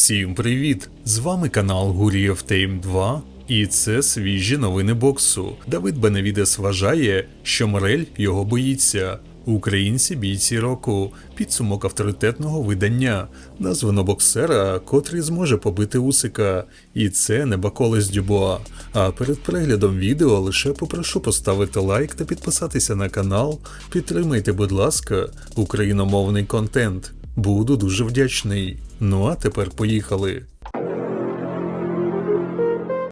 Всім привіт! З вами канал Гурієв Тейм 2, і це свіжі новини боксу. Давид Беневідес вважає, що Морель його боїться. Українці бійці року, підсумок авторитетного видання, названо боксера, котрий зможе побити Усика. І це не Баколес Дюбуа. А перед переглядом відео лише попрошу поставити лайк та підписатися на канал. Підтримайте, будь ласка, україномовний контент. Буду дуже вдячний. Ну а тепер поїхали.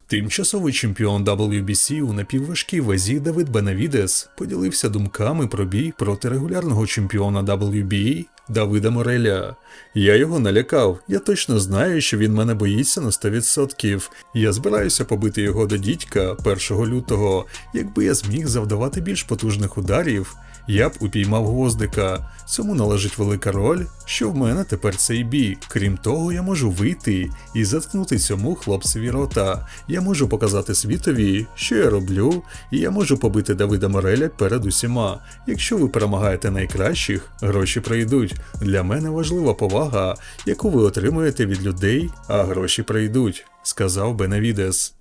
Тимчасовий чемпіон WBC у напівважкій вазі Давид Бенавідес поділився думками про бій проти регулярного чемпіона WBA Давида Мореля. Я його налякав, я точно знаю, що він мене боїться на 100%. Я збираюся побити його до дідька 1 лютого. Якби я зміг завдавати більш потужних ударів, я б упіймав гвоздика. Цьому належить велика роль, що в мене тепер цей бій. Крім того, я можу вийти і заткнути цьому хлопцеві рота. Я можу показати світові, що я роблю, і я можу побити Давида Мореля перед усіма. Якщо ви перемагаєте найкращих, гроші прийдуть. Для мене важлива повага, яку ви отримуєте від людей, а гроші прийдуть, сказав Бенавідес.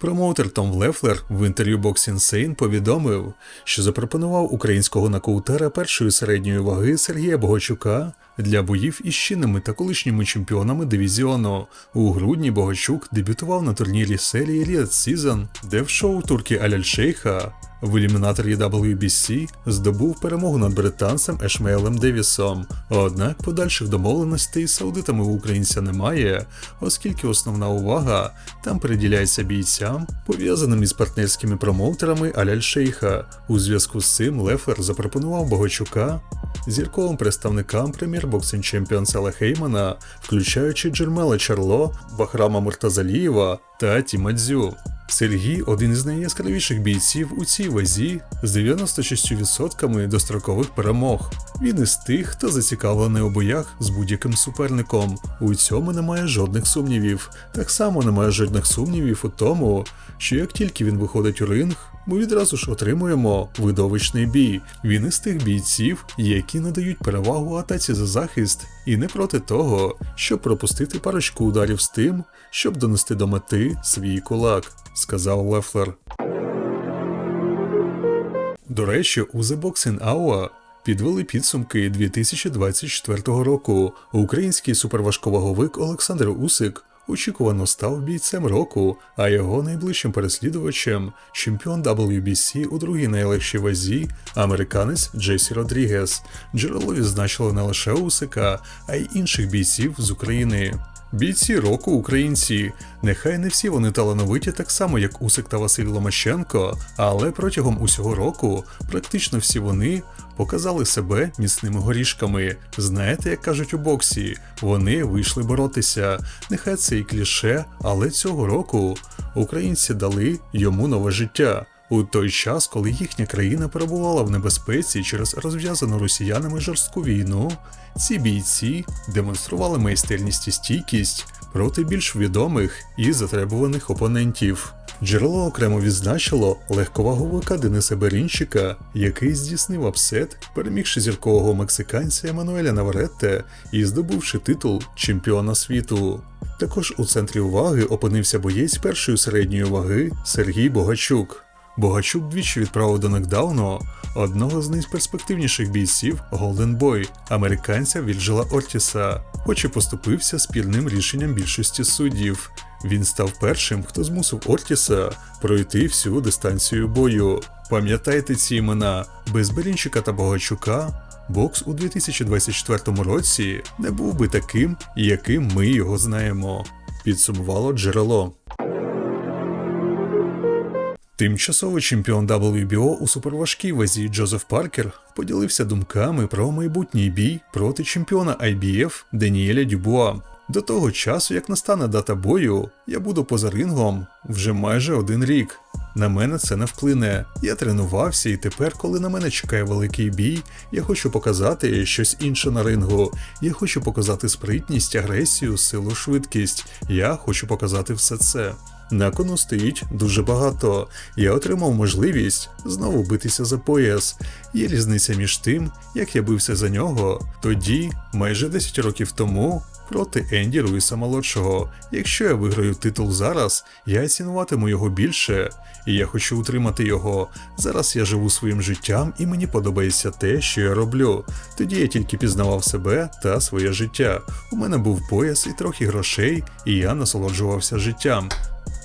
Промоутер Том Лефлер в інтерв'ю Box Insane повідомив, що запропонував українського нокаутера першої середньої ваги Сергія Богачука для боїв із чинними та колишніми чемпіонами дивізіону. У грудні Богачук дебютував на турнірі серії Riyadh Season, де в шоу турки Аляль Шейха в елімінаторі WBC здобув перемогу над британцем Ешмейлем Девісом. Однак подальших домовленостей з саудитами у українця немає, оскільки основна увага там приділяється бійцям, пов'язаним із партнерськими промоутерами Аляль Шейха. У зв'язку з цим Лефлер запропонував Богачука зірковим представникам прем'єр боксинг чемпіонса Хеймана, включаючи Джермела Чарло, Бахрама Муртазалієва та Тіма Дзю. Сергій один із найяскравіших бійців у цій вазі з 96% дострокових перемог. Він із тих, хто зацікавлений у боях з будь-яким суперником. У цьому немає жодних сумнівів. Так само немає жодних сумнівів у тому, що як тільки він виходить у ринг, ми відразу ж отримуємо видовищний бій. Він із тих бійців, які надають перевагу атаці за захист, і не проти того, щоб пропустити парочку ударів з тим, щоб донести до мети свій кулак, сказав Лефлер. До речі, у The Boxing Hour підвели підсумки 2024 року. Український суперважковаговик Олександр Усик очікувано став бійцем року, а його найближчим переслідувачем чемпіон WBC у другій найлегшій вазі, американець Джесі Родрігес. Джерело відзначило не лише Усика, а й інших бійців з України. Бійці року українці. Нехай не всі вони талановиті так само, як Усик та Василь Ломаченко, але протягом усього року практично всі вони показали себе міцними горішками. Знаєте, як кажуть у боксі, вони вийшли боротися. Нехай це і кліше, але цього року українці дали йому нове життя. У той час, коли їхня країна перебувала в небезпеці через розв'язану росіянами жорстку війну, ці бійці демонстрували майстерність і стійкість проти більш відомих і затребуваних опонентів. Джерело окремо відзначило легковаговика Дениса Берінчика, який здійснив апсет, перемігши зіркового мексиканця Еммануеля Наваретте і здобувши титул чемпіона світу. Також у центрі уваги опинився боєць першої середньої ваги Сергій Богачук. Богачук двічі відправив до нокдауну одного з найперспективніших бійців Голден Бой, американця Вільджела Ортіса, хоч і поступився спільним рішенням більшості суддів. Він став першим, хто змусив Ортіса пройти всю дистанцію бою. Пам'ятайте ці імена без Берінчика та Богачука. Бокс у 2024 році не був би таким, яким ми його знаємо. Підсумувало джерело. Тимчасовий чемпіон WBO у суперважкій вазі Джозеф Паркер поділився думками про майбутній бій проти чемпіона IBF Даніеля Дюбуа. До того часу, як настане дата бою, я буду поза рингом вже майже один рік. На мене це не вплине. Я тренувався, і тепер, коли на мене чекає великий бій, я хочу показати щось інше на рингу. Я хочу показати спритність, агресію, силу, швидкість. Я хочу показати все це. На кону стоїть дуже багато. Я отримав можливість знову битися за пояс. Є різниця між тим, як я бився за нього тоді, майже 10 років тому, проти Енді Руїса молодшого. Якщо я виграю титул зараз, я цінуватиму його більше, і я хочу утримати його. Зараз я живу своїм життям і мені подобається те, що я роблю. Тоді я тільки пізнавав себе та своє життя. У мене був пояс і трохи грошей, і я насолоджувався життям.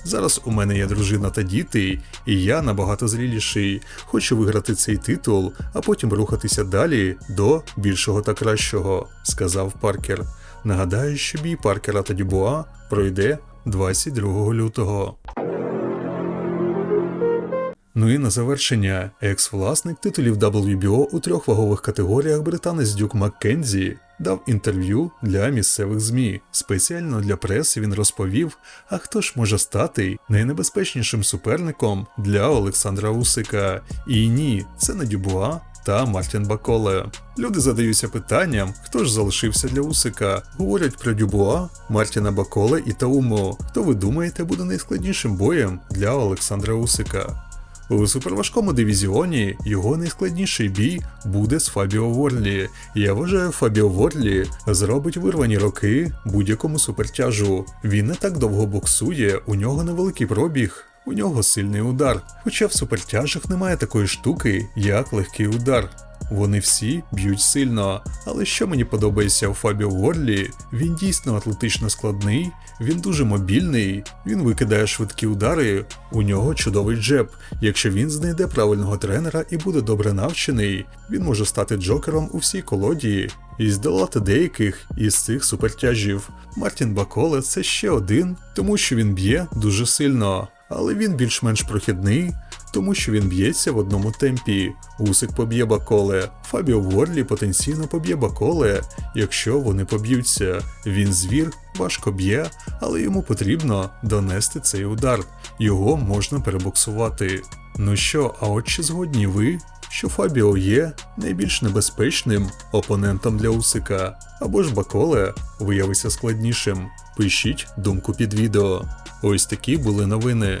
Зараз у мене є дружина та діти, і я набагато зріліший. Хочу виграти цей титул, а потім рухатися далі до більшого та кращого, сказав Паркер. Нагадаю, що бій Паркера та Дюбуа пройде 22 лютого. Ну і на завершення, екс-власник титулів WBO у трьох вагових категоріях британець Дюк Маккензі дав інтерв'ю для місцевих ЗМІ. Спеціально для преси він розповів, а хто ж може стати найнебезпечнішим суперником для Олександра Усика. І ні, це не Дюбуа, та Мартін Баколе. Люди задаються питанням, хто ж залишився для Усика. Говорять про Дюбуа, Мартіна Баколе і Таумо. Хто ви думаєте буде найскладнішим боєм для Олександра Усика? У суперважкому дивізіоні його найскладніший бій буде з Фабіо Ворлі. Я вважаю, Фабіо Ворлі зробить вирвані роки будь-якому супертяжу. Він не так довго боксує, у нього невеликий пробіг. У нього сильний удар, хоча в супертяжах немає такої штуки, як легкий удар. Вони всі б'ють сильно, але що мені подобається у Фабіо Ворлі, він дійсно атлетично складний, він дуже мобільний, він викидає швидкі удари, у нього чудовий джеб. Якщо він знайде правильного тренера і буде добре навчений, він може стати джокером у всій колоді і здолати деяких із цих супертяжів. Мартін Баколе це ще один, тому що він б'є дуже сильно, але він більш-менш прохідний тому що він б'ється в одному темпі. Усик поб'є Баколе, Фабіо Ворлі потенційно поб'є Баколе, якщо вони поб'ються. Він звір, важко б'є, але йому потрібно донести цей удар. Його можна перебоксувати. Ну що, а от чи згодні ви, що Фабіо є найбільш небезпечним опонентом для Усика, або ж Баколе виявиться складнішим? Пишіть думку під відео. Ось такі були новини.